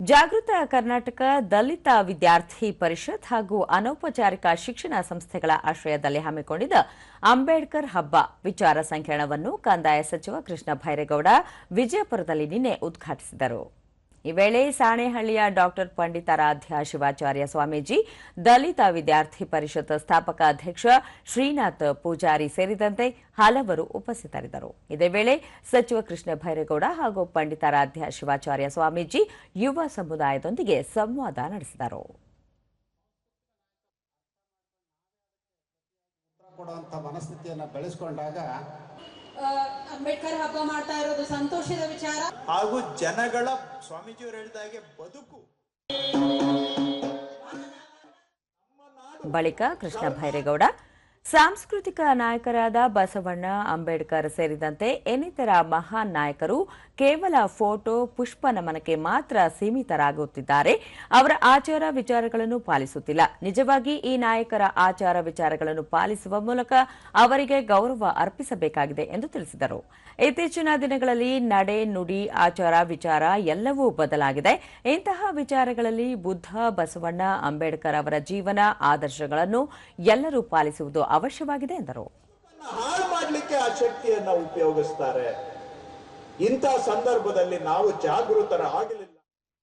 ಜಾಗೃತ ಕರ್ನಾಟಕ ದಲಿತ ವಿದ್ಯಾರ್ಥಿ ಪರಿಷತ್ ಹಾಗೂ ಅನೌಪಚಾರಿಕ ಶಿಕ್ಷಣ ಸಂಸ್ಥೆಗಳ ಆಶ್ರಯದಲ್ಲಿ ಹಮ್ಮಿಕೊಂಡಿದ್ದ ಅಂಬೇಡ್ಕರ್ ಹಬ್ಬ ವಿಚಾರ ಸಂಕಿರಣವನ್ನು ಕಂದಾಯ ಸಚಿವ ಕೃಷ್ಣ ಭೈರೇಗೌಡ ವಿಜಯಪುರದಲ್ಲಿ ನಿನ್ನೆ ಉದ್ಘಾಟಿಸಿದರು. ಈ ವೇಳೆ ಸಾಣೆಹಳ್ಳಿಯ ಡಾಕ್ಟರ್ ಪಂಡಿತಾರಾಧ್ಯ ಶಿವಾಚಾರ್ಯ ಸ್ವಾಮೀಜಿ ದಲಿತ ವಿದ್ಯಾರ್ಥಿ ಪರಿಷತ್ ಸ್ಥಾಪಕ ಅಧ್ಯಕ್ಷ ಶ್ರೀನಾಥ್ ಪೂಜಾರಿ ಸೇರಿದಂತೆ ಹಲವರು ಉಪಸ್ಥಿತರಿದ್ದರು. ಇದೇ ವೇಳೆ ಸಚಿವ ಕೃಷ್ಣ ಭೈರೇಗೌಡ ಹಾಗೂ ಪಂಡಿತಾರಾಧ್ಯ ಶಿವಾಚಾರ್ಯ ಸ್ವಾಮೀಜಿ ಯುವ ಸಮುದಾಯದೊಂದಿಗೆ ಸಂವಾದ ನಡೆಸಿದರು. ಮನಸ್ಥಿತಿಯನ್ನು ಬೆಳೆಸ್ಕೊಂಡಾಗ ಅಂಬೇಡ್ಕರ್ ಹಬ್ಬ ಮಾಡ್ತಾ ಇರೋದು ಸಂತೋಷದ ವಿಚಾರ. ಹಾಗೂ ಜನಗಳ ಸ್ವಾಮೀಜಿಯವರು ಹೇಳಿದಾಗೆ ಬದುಕು. ಬಳಿಕ ಕೃಷ್ಣ ಭೈರೇಗೌಡ ಸಾಂಸ್ಕೃತಿಕ ನಾಯಕರಾದ ಬಸವಣ್ಣ ಅಂಬೇಡ್ಕರ್ ಸೇರಿದಂತೆ ಇನ್ನಿತರ ಮಹಾನ್ ನಾಯಕರು ಕೇವಲ ಫೋಟೋ, ಪುಷ್ಪ ನಮನಕ್ಕೆ ಮಾತ್ರ ಸೀಮಿತರಾಗುತ್ತಿದ್ದಾರೆ. ಅವರ ಆಚಾರ ವಿಚಾರಗಳನ್ನು ಪಾಲಿಸುತ್ತಿಲ್ಲ. ನಿಜವಾಗಿ ಈ ನಾಯಕರ ಆಚಾರ ವಿಚಾರಗಳನ್ನು ಪಾಲಿಸುವ ಮೂಲಕ ಅವರಿಗೆ ಗೌರವ ಅರ್ಪಿಸಬೇಕಾಗಿದೆ ಎಂದು ತಿಳಿಸಿದರು. ಇತ್ತೀಚಿನ ದಿನಗಳಲ್ಲಿ ನಡೆ, ನುಡಿ, ಆಚಾರ ವಿಚಾರ ಎಲ್ಲವೂ ಬದಲಾಗಿದೆ. ಇಂತಹ ವಿಚಾರಗಳಲ್ಲಿ ಬುದ್ಧ, ಬಸವಣ್ಣ ಅಂಬೇಡ್ಕರ್ ಅವರ ಜೀವನ, ಆದರ್ಶಗಳನ್ನು ಎಲ್ಲರೂ ಪಾಲಿಸುವುದು ಅವಶ್ಯವಾಗಿದೆ ಎಂದರು. ಹಾಳು ಮಾಡಲಿಕ್ಕೆ ಆ ಶಕ್ತಿಯನ್ನು ಉಪಯೋಗಿಸ್ತಾರೆ. ಇಂಥ ಸಂದರ್ಭದಲ್ಲಿ ನಾವು ಜಾಗೃತರಾಗಲಿಲ್ಲ.